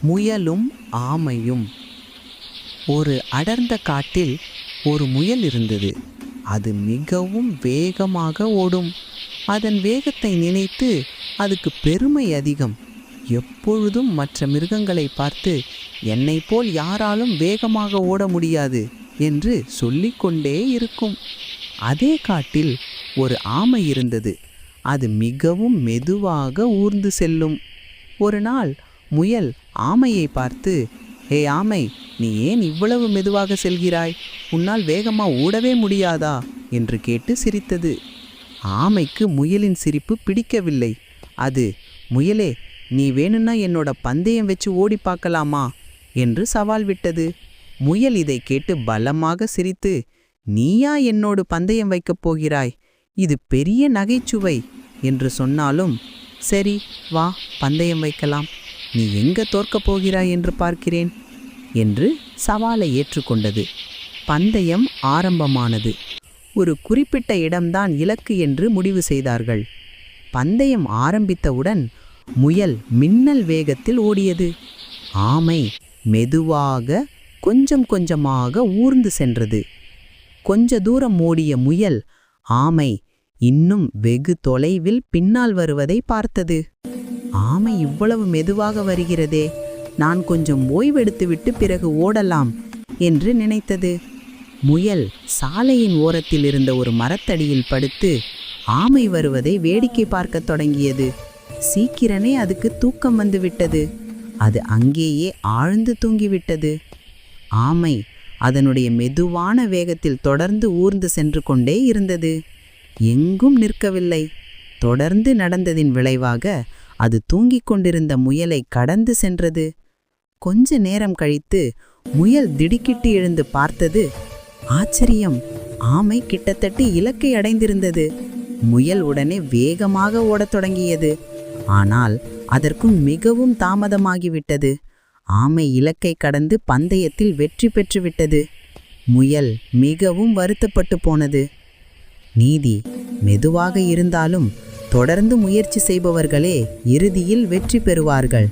முயலும் ஆமையும். ஒரு அடர்ந்த காட்டில் ஒரு முயல் இருந்தது. அது மிகவும் வேகமாக ஓடும். அதன் வேகத்தை நினைத்து அதுக்கு பெருமை அதிகம். எப்பொழுதும் மற்ற மிருகங்களை பார்த்து என்னைப் போல் யாராலும் வேகமாக ஓட முடியாது என்று சொல்லிக்கொண்டே இருக்கும். அதே காட்டில் ஒரு ஆமை இருந்தது. அது மிகவும் மெதுவாக ஊர்ந்து செல்லும். ஒரு நாள் முயல் ஆமையை பார்த்து ஹே ஆமை நீ ஏன் இவ்வளவு மெதுவாக செல்கிறாய்? உன்னால் வேகமாக ஓடவே முடியாதா? என்று கேட்டு சிரித்தது. ஆமைக்கு முயலின் சிரிப்பு பிடிக்கவில்லை. அது முயலே நீ வேணும்னா என்னோட பந்தயம் வச்சு ஓடி பார்க்கலாமா? என்று சவால் விட்டது. முயல் இதை கேட்டு பலமாக சிரித்து நீயா என்னோடு பந்தயம் வைக்கப் போகிறாய்? இது பெரிய நகைச்சுவை என்று சொன்னாலும் சரி வா பந்தயம் வைக்கலாம். நீ எங்கே தோற்கப் போகிறாய் என்று பார்க்கிறேன் என்று சவாலை ஏற்றுக்கொண்டது. பந்தயம் ஆரம்பமானது. ஒரு குறிப்பிட்ட இடம்தான் இலக்கு என்று முடிவு செய்தார்கள். பந்தயம் ஆரம்பித்தவுடன் முயல் மின்னல் வேகத்தில் ஓடியது. ஆமை மெதுவாக கொஞ்சம் கொஞ்சமாக ஊர்ந்து சென்றது. கொஞ்ச தூரம் ஓடிய முயல் ஆமை இன்னும் வெகு தொலைவில் பின்னால் வருவதை பார்த்தது. ஆமை இவ்வளவு மெதுவாக வருகிறதே. நான் கொஞ்சம் ஓய்வெடுத்துவிட்டு பிறகு ஓடலாம் என்று நினைத்தது. முயல் சாலையின் ஓரத்தில் இருந்த ஒரு மரத்தடியில் படுத்து ஆமை வருவதை வேடிக்கை பார்க்கத் தொடங்கியது. சீக்கிரனே அதுக்கு தூக்கம் வந்து விட்டது. அது அங்கேயே ஆழ்ந்து தூங்கிவிட்டது. ஆமை அதனுடைய மெதுவான வேகத்தில் தொடர்ந்து ஊர்ந்து சென்று கொண்டே இருந்தது. எங்கும் நிற்கவில்லை. தொடர்ந்து நடந்ததின் விளைவாக அது தூங்கிக் கொண்டிருந்த முயலை கடந்து சென்றது. கொஞ்ச நேரம் கழித்து முயல் திடுக்கிட்டு எழுந்து பார்த்தது ஆச்சரியம். ஆமை கிட்டத்தட்ட இலக்கை அடைந்திருந்தது. முயல் உடனே வேகமாக ஓடத் தொடங்கியது. ஆனால் அதற்கும் மிகவும் தாமதமாகிவிட்டது. ஆமை இலக்கை கடந்து பந்தயத்தில் வெற்றி பெற்றுவிட்டது முயல் மிகவும் வருத்தப்பட்டு போனது. நீதி மெதுவாக இருந்தாலும் தொடர்ந்து முயற்சி செய்பவர்களே இறுதியில் வெற்றி பெறுவார்கள்.